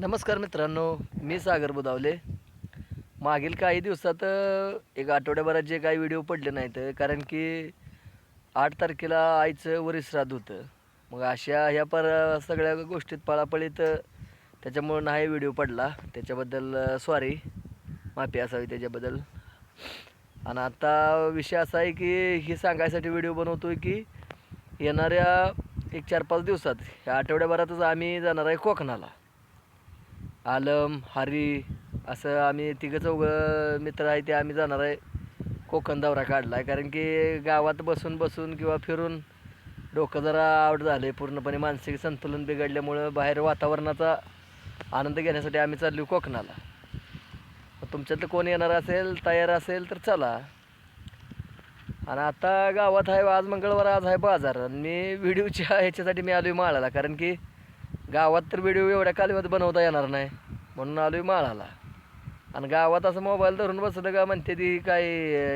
नमस्कार मित्रांनो मी सागर बुदावले. मागील काही दिवसात एक आठवड्याभरात जे काही व्हिडिओ पडले नाहीत कारण की आठ तारखेला आईचं वरिश्राद्ध होतं. मग अशा ह्या पर सगळ्या गोष्टीत पळापळीत त्याच्यामुळं नाही व्हिडिओ पडला. त्याच्याबद्दल सॉरी माफी असावी त्याच्याबद्दल. आणि आता विषय असा आहे की हे सांगायसाठी व्हिडिओ बनवतो आहे की येणाऱ्या एक चार पाच दिवसात ह्या आठवड्याभरातच आम्ही जाणार आहे कोकणाला. आलम हरी असं आम्ही तिघं चौघं मित्र आहे ते आम्ही जाणार आहे. कोकण दौरा काढला आहे कारण की गावात बसून बसून किंवा फिरून डोकं जरा आवड झालं आहे पूर्णपणे. मानसिक संतुलन बिघडल्यामुळं बाहेर वातावरणाचा आनंद घेण्यासाठी आम्ही चाललो कोकणाला. तुमच्यात तुमच्यातलं कोण येणार असेल तयार असेल तर चला. आणि आता गावात आहे आज मंगळवार आज आहे बाजार. आणि मी व्हिडिओच्या ह्याच्यासाठी मी आलो आहे माळाला. कारण की गावात तर व्हिडिओ एवढ्या कालव्यात बनवता येणार नाही. म्हणून आलो आहे माळाला. आणि गावात असं मोबाईल धरून बसलं का म्हणते ती काय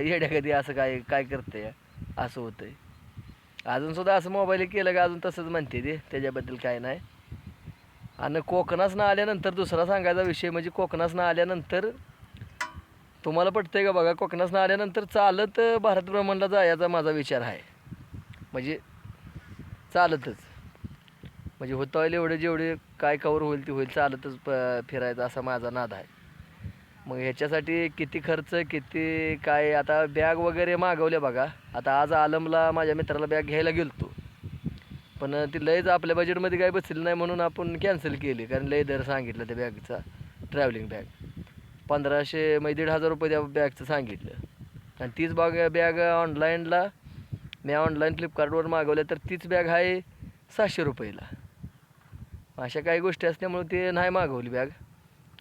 येड्या कधी असं काय काय करते असं होतं आहे अजूनसुद्धा असं मोबाईल केलं का अजून तसंच म्हणते ती. त्याच्याबद्दल काय नाही. आणि कोकणासनं आल्यानंतर दुसरा सांगायचा विषय म्हणजे कोकणासनं आल्यानंतर तुम्हाला पटतंय का बघा? कोकणासनं आल्यानंतर चालत भारत भ्रमणला जायचा माझा विचार आहे. म्हणजे चालतच. म्हणजे होता होईल एवढे जेवढे काय कवर होईल ते होईल चालतच प फिरायचं असा माझा नाद आहे. मग ह्याच्यासाठी किती खर्च किती काय आता बॅग वगैरे मागवल्या बघा. आता आज आलमला माझ्या मित्राला बॅग घ्यायला गेलतो. पण ती लयच आपल्या बजेटमध्ये काय बसली नाही म्हणून आपण कॅन्सल केली. कारण लय दर सांगितलं त्या बॅगचा ट्रॅव्हलिंग बॅग पंधराशे म्हणजे दीड हजार रुपये त्या बॅगचं सांगितलं. आणि तीच बॅग बॅग ऑनलाईनला मी ऑनलाईन फ्लिपकार्टवर मागवल्या तर तीच बॅग आहे सहाशे रुपयेला. अशा काही गोष्टी असल्यामुळे ते नाही मागवली बॅग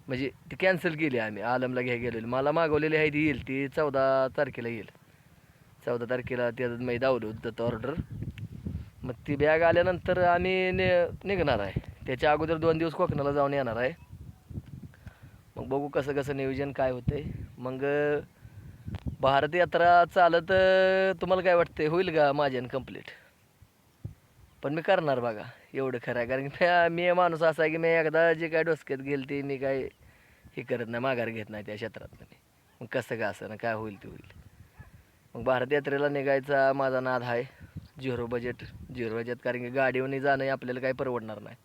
म्हणजे ती कॅन्सल केली आम्ही. आलमला घ्या गेलेली. मला मागवलेली आहे ती येईल. ती चौदा तारखेला येईल. चौदा तारखेला त्याचं मी दावलो होतं तर ऑर्डर मग ती बॅग आल्यानंतर आम्ही ने निघणार आहे. त्याच्या अगोदर दोन दिवस कोकणाला जाऊन येणार आहे. मग बघू कसं कसं नियोजन काय होतंय. मग भारत यात्रा चालत तुम्हाला काय वाटते होईल का माझ्यानं कंप्लीट पण मी करणार बघा एवढं खरं आहे. कारण की मी माणूस असा आहे की मी एकदा जे काय डोसक्यात गेल ते मी काय हे करत नाही माघार घेत नाही त्या क्षेत्रात मी. मग कसं का असं ना काय होईल ते होईल. मग भारत यात्रेला निघायचा माझा नाद आहे झिरो बजेट झिरो बजेट कारण की गाडीवरनी जाणं हे आपल्याला काही परवडणार नाही.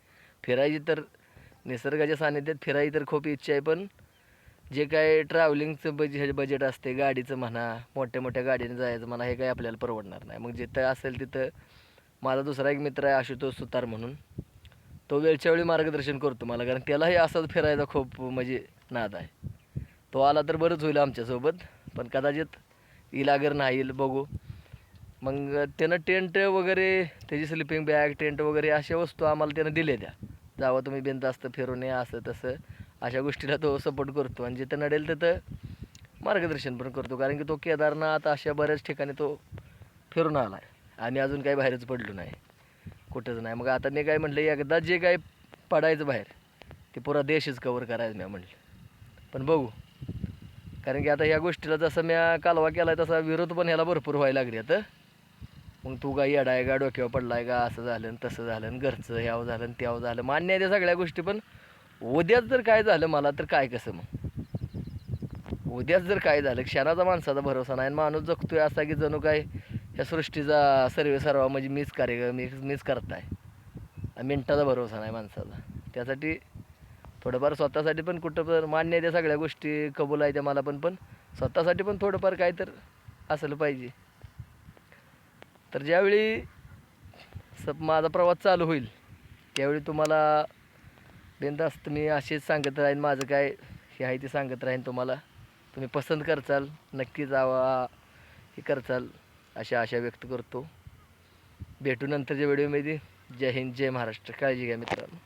फिरायची तर निसर्गाच्या सानिध्यात फिरायची तर खूप इच्छा आहे पण जे काय ट्रॅव्हलिंगचं बजे बजेट असते गाडीचं म्हणा मोठ्या मोठ्या गाडीने जायचं म्हणा हे काही आपल्याला परवडणार नाही. मग जिथं असेल तिथं माझा दुसरा एक मित्र आहे आशुतोष सुतार म्हणून. तो वेळच्या वेळी मार्गदर्शन करतो मला कारण त्यालाही असाच फिरायचा खूप म्हणजे नाद आहे. तो आला तर बरंच होईल आमच्यासोबत पण कदाचित येईल अगर नाही येईल बघू. मग त्यानं टेंट वगैरे त्याची स्लिपिंग बॅग टेंट वगैरे अशा वस्तू आम्हाला त्यानं दिल्या द्या जावं तुम्ही बिनधास्त फिरून या असं तसं. अशा गोष्टीला तो सपोर्ट करतो आणि जिथं नडेल तिथं मार्गदर्शन पण करतो कारण की तो केदारनाथ अशा बऱ्याच ठिकाणी तो फिरून आला आहे आणि अजून काही बाहेरच पडलो नाही. कुठंच नाही. मग आता मी काय म्हटलं एकदा जे काय पडायचं बाहेर ते पुरा देशच कवर करायचं मी म्हटलं पण बघू. कारण की आता ह्या गोष्टीला जसं मी कालवा केला आहे तसा विरोध पण ह्याला भरपूर व्हायला लागली आता. मग तू काय येडा आहे का डोक्यावर पडलाय का असं झालं तसं झालं आणि घरचं ह्याव झालं त्यावं त्याव झालं. मान्य आहे त्या सगळ्या गोष्टी पण उद्याच जर काय झालं मला तर काय कसं मग? उद्याच जर काय झालं क्षणाचा माणसाचा भरोसा नाही आणि माणूस जगतोय असा की जणू काय ह्या सृष्टीचा सर्वे सर्वा म्हणजे मीच कार्य मी मीच करत आहे मिनटाचा भरोसा नाही माणसाचा. त्यासाठी थोडंफार स्वतःसाठी पण कुठं पण मान्य आहे त्या सगळ्या गोष्टी कबूल आहे त्या मला पण पण स्वतःसाठी पण थोडंफार काय तर असलं पाहिजे. तर ज्यावेळी स माझा प्रवास चालू होईल त्यावेळी तुम्हाला बिनदास्त मी असेच सांगत राहीन माझं काय हे आहे ते सांगत राहीन तुम्हाला. तुम्ही पसंत करचाल नक्की जावा हे करचाल. अशा आशा व्यक्त करतो. भेटू नंतरच्या व्हिडिओमध्ये. जय हिंद जय महाराष्ट्र. काळजी घ्या मित्रांनो.